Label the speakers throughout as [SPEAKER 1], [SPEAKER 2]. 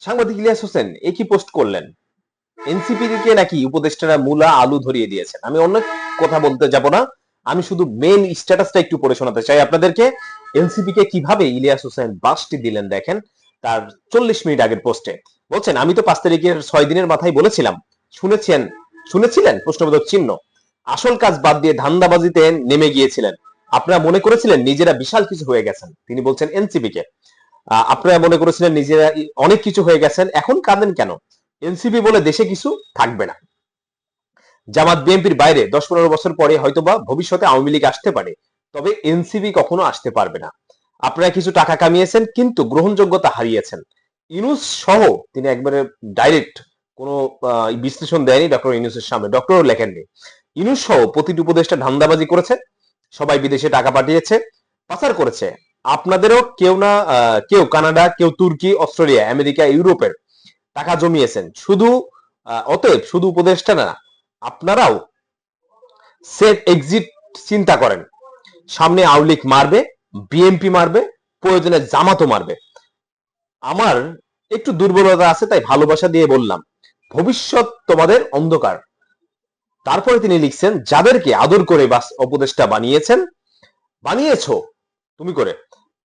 [SPEAKER 1] সাংবাদিক ইলিয়াস হোসেন একই পোস্ট করলেন? এনসিপি কে নাকি উপদেষ্টারা মূলা আলু ধরিয়ে দিয়েছেন? আমি অন্য কথা বলতে যাব না। আমি শুধু মেন স্ট্যাটাসটা একটু পড়ে শোনাতে চাই আপনাদেরকে। এনসিপি কে কীভাবে ইলিয়াস হোসেন বাসটি দিলেন দেখেন, তার চল্লিশ মিনিট আগের পোস্টে। বলছেন, আমি তো পাঁচ তারিখের ছয় দিনের মাথায় বলেছিলাম। শুনেছেন? শুনেছিলেন? প্রশ্নবোধক চিহ্ন। আসল কাজ বাদ দিয়ে ধান্দাবাজিতে নেমে গিয়েছিলেন। আপনারা মনে করেছিলেন নিজেরা বিশাল কিছু হয়ে গেছেন। তিনি বলছেন এনসিপি কে। আপনারা মনে করেছিলেন নিজেরা অনেক কিছু হয়ে গেছেন, এখন কাঁদেন কেন? এনসিপি বলে দেশে কিছু থাকবে না। জামাত বিএনপির বাইরে দশ পনেরো বছর পরে হয়তোবা ভবিষ্যতে আওয়ামী লীগ আসতে পারে, তবে এনসিপি কখনো আসতে পারবে না। আপনারা কিছু টাকা কামিয়েছেন, কিন্তু গ্রহণযোগ্যতা হারিয়েছেন। ইনুস সহ তিনি একবারে ডাইরেক্ট কোনো বিশ্লেষণ দেয়নি ডক্টর ইনুসের সামনে ডক্টরও লেখেননি। ইনুস সহ প্রতিটি উপদেষ্টা ধান্দাবাজি করেছে, সবাই বিদেশে টাকা পাঠিয়েছে, পাচার করেছে। আপনাদেরও কেউ না কেউ কানাডা, কেউ তুর্কি, অস্ট্রেলিয়া, আমেরিকা, ইউরোপের টাকা জমিয়েছেন। শুধু অতএব শুধু উপদেষ্টা না, আপনারাও সেফ এক্সিট চিন্তা করেন। সামনে আউলিক মারবে, বিএনপি মারবে, প্রয়োজনে জামাতও মারবে। আমার একটু দুর্বলতা আছে, তাই ভালোবাসা দিয়ে বললাম, ভবিষ্যৎ তোমাদের অন্ধকার। তারপরে তিনি লিখছেন, যাদেরকে আদর করে বাস, উপদেষ্টা বানিয়েছেন, বানিয়েছো তুমি করে।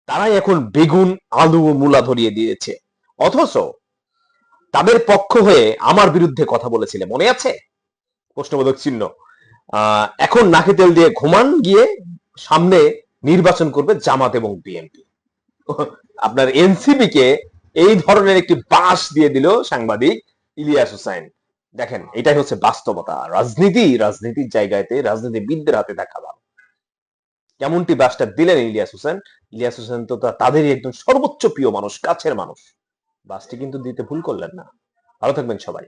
[SPEAKER 1] তারাই এখন বেগুন, আলু ও মূলা ধরিয়ে দিয়েছে। অথচ তাদের পক্ষ হয়ে আমার বিরুদ্ধে কথা বলেছিলে, মনে আছে? প্রশ্নবোধক চিহ্ন। এখন নাকে তেল দিয়ে ঘুমান, গিয়ে সামনে নির্বাচন করবে জামাত এবং বিএনপি। আপনার এনসিপি কে এই ধরনের একটি বাস দিয়ে দিল সাংবাদিক ইলিয়াস হোসেন দেখেন, এটাই হচ্ছে বাস্তবতা। রাজনীতি, রাজনীতির জায়গাতে, রাজনীতিবিদদের হাতে দেখা ভালো। কেমনটি বাসটা দিলেন ইলিয়াস হোসেন ইলিয়াস হোসেন তো তাদেরই একদম সর্বোচ্চ প্রিয় মানুষ, কাছের মানুষ। বাসটি কিন্তু দিতে ভুল করলেন না। ভালো থাকবেন সবাই।